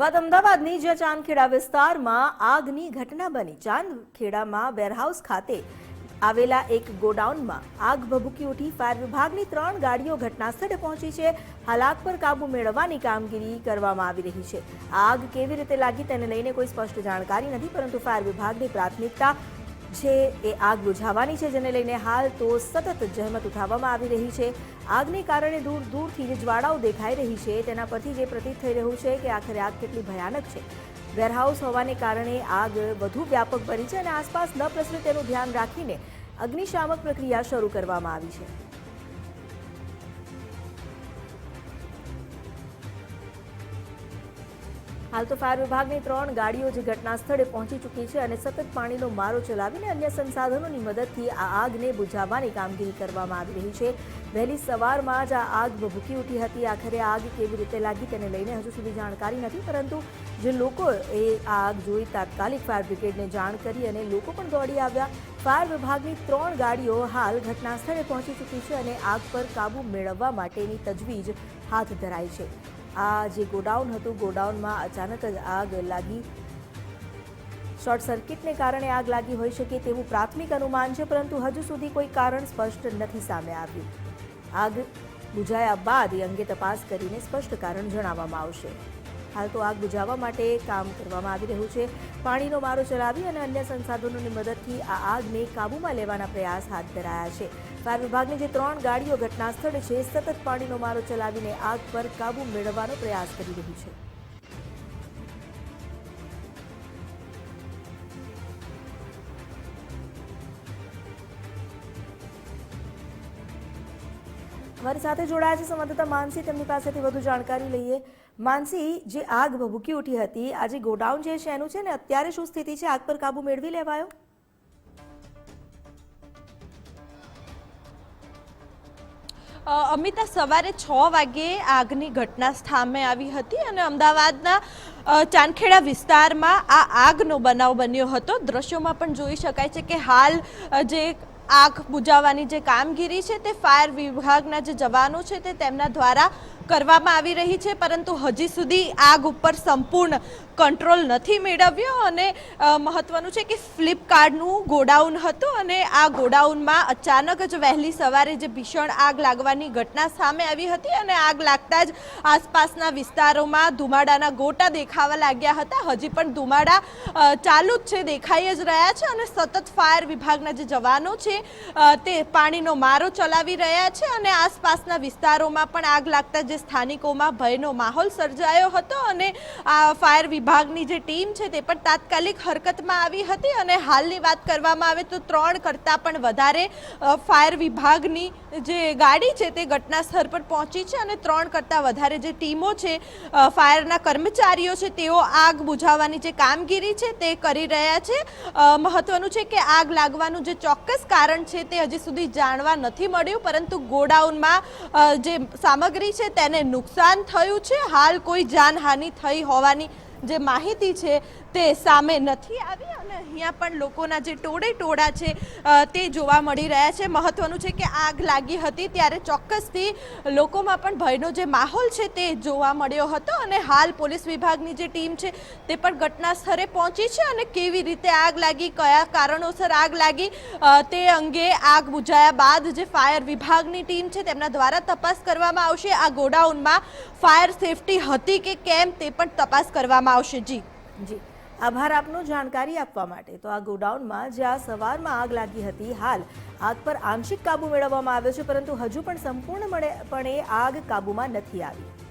વાત અમદાવાદની જે ચાંદખેડા વિસ્તારમાં આગની ઘટના બની. ચાંદખેડામાં વેરહાઉસ ખાતે આવેલા એક ગોડાઉનમાં આગ ભભૂકી ઉઠી ફાયર વિભાગની ત્રણ ગાડીઓ ઘટના સ્થળે પહોંચી છે. હાલ આગ પર કાબુ મેળવવાની કામગીરી કરવામાં આવી રહી છે. આગ કેવી રીતે લાગી તેને લઈને કોઈ સ્પષ્ટ જાણકારી નથી, પરંતુ ફાયર વિભાગની પ્રાથમિકતા છે એ આગ બુઝાવવાની છે, જેને લઈને હાલ તો સતત જહેમત ઉઠાવવામાં આવી રહી છે. આગને કારણે દૂર, દૂરથી જે જ્વાળાઓ દેખાઈ રહી છે, તેના પરથી જે પ્રતીત થઈ રહ્યું છે કે આખરે આગ કેટલી ભયાનક છે. વેરહાઉસ હોવાને કારણે આગ વધુ વ્યાપક બની છે અને આસપાસ ન પ્રસરે તેનું ધ્યાન રાખીને અગ્નિશામક પ્રક્રિયા શરૂ કરવામાં આવી છે. હાલ તો ફાયર વિભાગની ત્રણ ગાડીઓ જે ઘટના સ્થળે પહોંચી ચૂકી છે અને સતત પાણીનો મારો ચલાવીને અન્ય સંસાધનોની મદદથી આ આગને બુઝાવવાની કામગીરી કરવામાં આવી રહી છે. વહેલી સવારમાં જ આ આગ ભભૂકી ઉઠી હતી. આખરે આગ કેવી રીતે લાગી તેને લઈને હજુ સુધી જાણકારી નથી, પરંતુ જે લોકો એ આ આગ જોઈ તાત્કાલિક ફાયર બ્રિગેડને જાણ કરી અને લોકો પણ દોડી આવ્યા. ફાયર વિભાગની ત્રણ ગાડીઓ હાલ ઘટના સ્થળે પહોંચી ચૂકી છે અને આગ પર કાબુ મેળવવા માટેની તજવીજ હાથ ધરાઈ છે. આ જે ગોડાઉન હતું, ગોડાઉનમાં અચાનક જ આગ લાગી. શોર્ટ સર્કિટને કારણે આગ લાગી હોઈ શકે તેવું પ્રાથમિક અનુમાન છે, પરંતુ હજુ સુધી કોઈ કારણ સ્પષ્ટ નથી સામે આવ્યું. આગ બુઝાયા બાદ એ અંગે તપાસ કરીને સ્પષ્ટ કારણ જણાવવામાં આવશે. હાલ તો આગ બુઝાવવા માટે કામ કરવામાં આવી રહ્યું છે. પાણીનો મારો ચલાવી અને અન્ય સંસાધનોની મદદથી આ આગને કાબૂમાં લેવાના પ્રયાસ હાથ ધરાયા છે. ફાયર વિભાગની જે ત્રણ ગાડીઓ ઘટના સ્થળે છે, સતત પાણીનો મારો ચલાવીને આગ પર કાબૂ મેળવવાનો પ્રયાસ કરી રહી છે. અમારી સાથે જોડાયા છે સંવાદદાતા માનસી. તેમની પાસેથી વધુ જાણકારી લઈએ. માનસી, જે આગ ભભૂકી ઉઠી હતી, આજે ગોડાઉન જે છે એનું છે ને, અત્યારે શું સ્થિતિ છે? આગ પર કાબુ મેળવી લેવાયો? અમિતા, સવારે છ વાગ્યે આગની ઘટના સ્થામે આવી હતી અને અમદાવાદના ચાંદખેડા વિસ્તારમાં આ આગનો બનાવ બન્યો હતો. દ્રશ્યોમાં પણ જોઈ શકાય છે કે હાલ જે આગ બુજાવવાની જે કામગીરી છે તે ફાયર વિભાગના જે જવાનો છે તે તેમના દ્વારા કરવામાં આવી રહી છે, પરંતુ હજી સુધી આગ ઉપર સંપૂર્ણ કંટ્રોલ નથી મેળવ્યો અને મહત્વનું છે કે ફ્લિપકાર્ટનું ગોડાઉન હતું અને આ ગોડાઉનમાં અચાનક જ વહેલી સવારે જે ભીષણ આગ લાગવાની ઘટના સામે આવી હતી અને આગ લાગતા જ આસપાસના વિસ્તારોમાં ધુમાડાના ગોટા દેખાવા લાગ્યા હતા. હજી પણ ધુમાડા ચાલુ જ છે, દેખાઈ જ રહ્યા છે અને સતત ફાયર વિભાગના જે જવાનો છે તે પાણીનો મારો ચલાવી રહ્યા છે અને આસપાસના વિસ્તારોમાં પણ આગ લાગતા જે સ્થાનિકોમાં ભયનો માહોલ સર્જાયો હતો અને આ ફાયર વિભાગની જે ટીમ છે તે પણ તાત્કાલિક હરકતમાં આવી હતી અને હાલની વાત કરવામાં આવે તો ત્રણ કરતાં પણ વધારે ફાયર વિભાગની જે ગાડી છે તે ઘટના સ્થળ પર પહોંચી છે અને ત્રણ કરતાં વધારે જે ટીમો છે ફાયરના કર્મચારીઓ છે તેઓ આગ બુઝાવવાની જે કામગીરી છે તે કરી રહ્યા છે. મહત્વનું છે કે આગ લાગવાનું જે ચોક્કસ કારણ છે તે હજી સુધી જાણવા નથી મળ્યું, પરંતુ ગોડાઉનમાં જે સામગ્રી છે તેને નુકસાન થયું છે. હાલ કોઈ જાનહાનિ થઈ હોવાની જે માહિતી છે તે સામે નથી આવી અને અહીંયા પણ લોકોના જે ટોળે ટોળા છે તે જોવા મળી રહ્યા છે. મહત્વનું છે કે આગ લાગી હતી ત્યારે ચોક્કસથી લોકોમાં પણ ભયનો જે માહોલ છે તે જોવા મળ્યો હતો અને હાલ પોલીસ વિભાગની જે ટીમ છે તે પણ ઘટના સ્થળે પહોંચી છે અને કેવી રીતે આગ લાગી, કયા કારણોસર આગ લાગી તે અંગે આગ બુઝાયા બાદ જે ફાયર વિભાગની ટીમ છે તેમના દ્વારા તપાસ કરવામાં આવશે. આ ગોડાઉનમાં ફાયર સેફટી હતી કે કેમ તે પણ તપાસ કરવામાં આવશે. જી. જી. આભાર આપનો જાણકારી આપવા માટે. તો આ ગોડાઉનમાં જ્યાં સવારમાં આગ લાગી હતી, હાલ આગ પર આંશિક કાબુ મેળવવામાં આવ્યો છે, પરંતુ હજુ પણ સંપૂર્ણપણે આગ કાબૂમાં નથી આવી.